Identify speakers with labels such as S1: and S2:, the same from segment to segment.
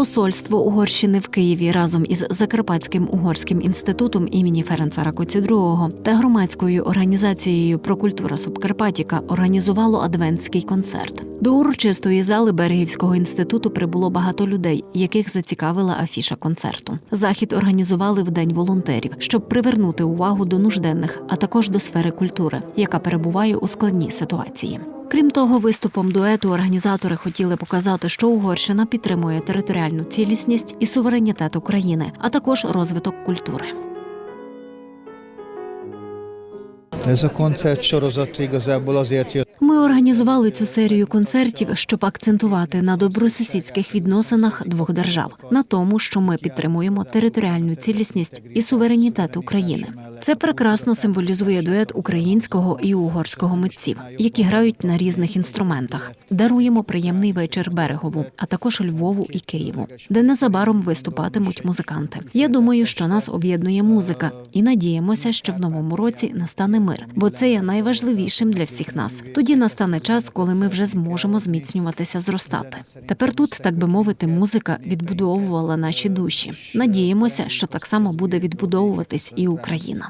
S1: Посольство Угорщини в Києві разом із Закарпатським угорським інститутом імені Ференца Ракоці II та громадською організацією Прокультура Субкарпатіка організувало адвентський концерт. До урочистої зали Берегівського інституту прибуло багато людей, яких зацікавила афіша концерту. Захід організували в день волонтерів, щоб привернути увагу до нужденних, а також до сфери культури, яка перебуває у складній ситуації. Крім того, виступом дуету організатори хотіли показати, що Угорщина підтримує територіальну цілісність і суверенітет України, а також розвиток культури.
S2: Ez a koncertsorozat azért jött
S1: Ми організували цю серію концертів, щоб акцентувати на добросусідських відносинах двох держав, на тому, що ми підтримуємо територіальну цілісність і суверенітет України. Це прекрасно символізує дует українського і угорського митців, які грають на різних інструментах. Даруємо приємний вечір берегову, а також Львову і Києву, де незабаром виступатимуть музиканти. Я думаю, що нас об'єднує музика, і надіємося, що в новому році настане мир, бо це є найважливішим для всіх нас. Тоді настане час, коли ми вже зможемо зміцнюватися, зростати. Тепер тут, так би мовити, музика відбудовувала наші душі. Надіємося, що так само буде відбудовуватись і Україна.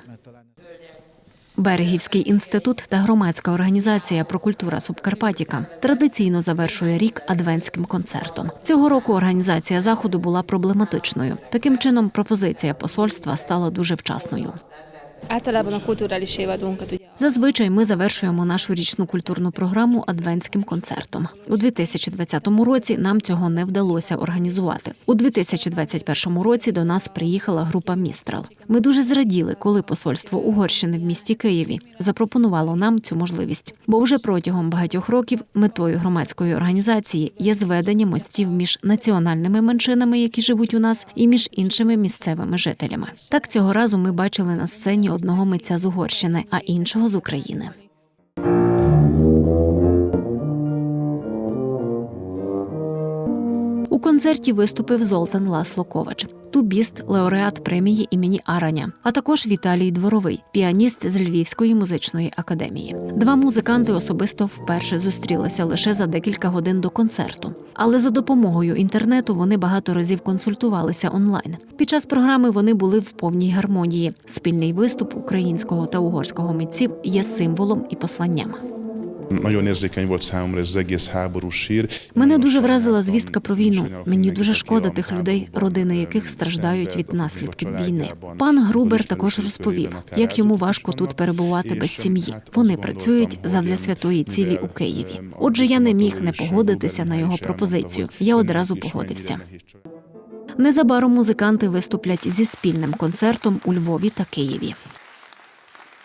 S1: Берегівський інститут та громадська організація Прокультура Субкарпатіка традиційно завершує рік адвентським концертом. Цього року організація заходу була проблематичною. Таким чином, пропозиція посольства стала дуже вчасною.
S3: Általában a kulturális évadunkat ugye
S1: Зазвичай ми завершуємо нашу річну культурну програму адвентським концертом. У 2020 році нам цього не вдалося організувати. У 2021 році до нас приїхала група Містрал. Ми дуже зраділи, коли посольство Угорщини в місті Києві запропонувало нам цю можливість. Бо вже протягом багатьох років метою громадської організації є зведення мостів між національними меншинами, які живуть у нас, і між іншими місцевими жителями. Так цього разу ми бачили на сцені одного митця з Угорщини, а іншого з України. У концерті виступив Золтан Ласло Ковач, тубіст, лауреат премії імені Араня, а також Віталій Дворовий, піаніст з Львівської музичної академії. Два музиканти особисто вперше зустрілися лише за декілька годин до концерту. Але за допомогою інтернету вони багато разів консультувалися онлайн. Під час програми вони були в повній гармонії. Спільний виступ українського та угорського митців є символом і посланням.
S4: Nagyon érzékeny volt számomra ez az egész háborús sír.
S1: Мене дуже вразила звістка про війну. Мені дуже шкода тих людей, родини яких страждають від наслідків війни. Пан Грубер також розповів, як йому важко тут перебувати без сім'ї. Вони працюють задля святої цілі у Києві. Отже, я не міг не погодитися на його пропозицію. Я одразу погодився. Незабаром музиканти виступлять зі спільним концертом у Львові та Києві.